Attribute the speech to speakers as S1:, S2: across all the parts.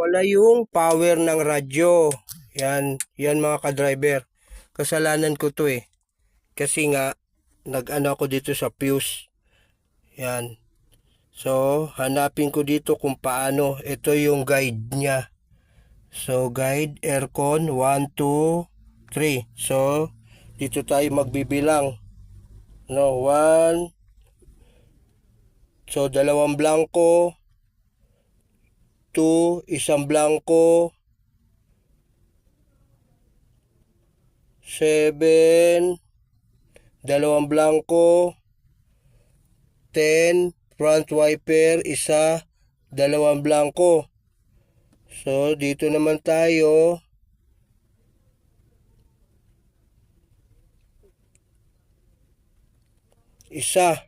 S1: Wala yung power ng radyo. Yan, yan mga ka-driver. Kasalanan ko to eh. Kasi nga, nag-ano ako dito sa fuse. Yan. So, hanapin ko dito kung paano. Ito yung guide niya. So, guide, aircon, 1, 2, 3. So, dito tayo magbibilang. No, 1. So, dalawang blanco. 2, isang blanco. 7, dalawang blanco. 10, front wiper, isa, dalawang blanco. So, dito naman tayo. Isa.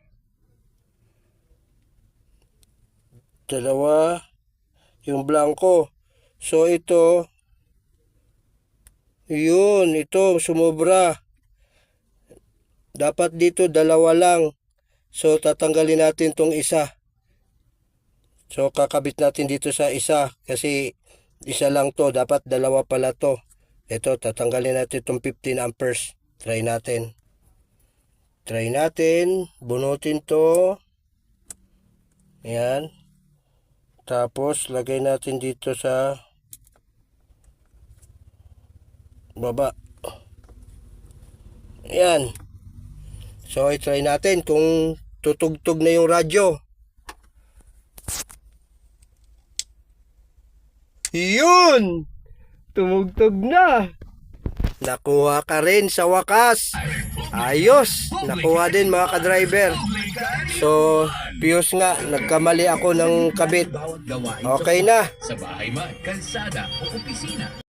S1: Dalawa. Yung blanco. So, ito. Yun, ito, sumobra. Dapat dito, dalawa lang. So, tatanggalin natin tong isa. So, kakabit natin dito sa isa. Kasi, isa lang to. Dapat dalawa pala to. Ito, tatanggalin natin itong 15 amperes. Try natin. Try natin. Bunutin to. Ayan. Tapos, lagay natin dito sa baba. Ayan. So, i-try natin kung tutugtog na yung radyo. Yun! Tumugtog na! Nakuha ka rin sa wakas. Ayos! Nakuha din mga ka-driver. So, Pius nga, nagkamali ako ng kabit. Okay na.
S2: sa bahay man, kalsada o opisina.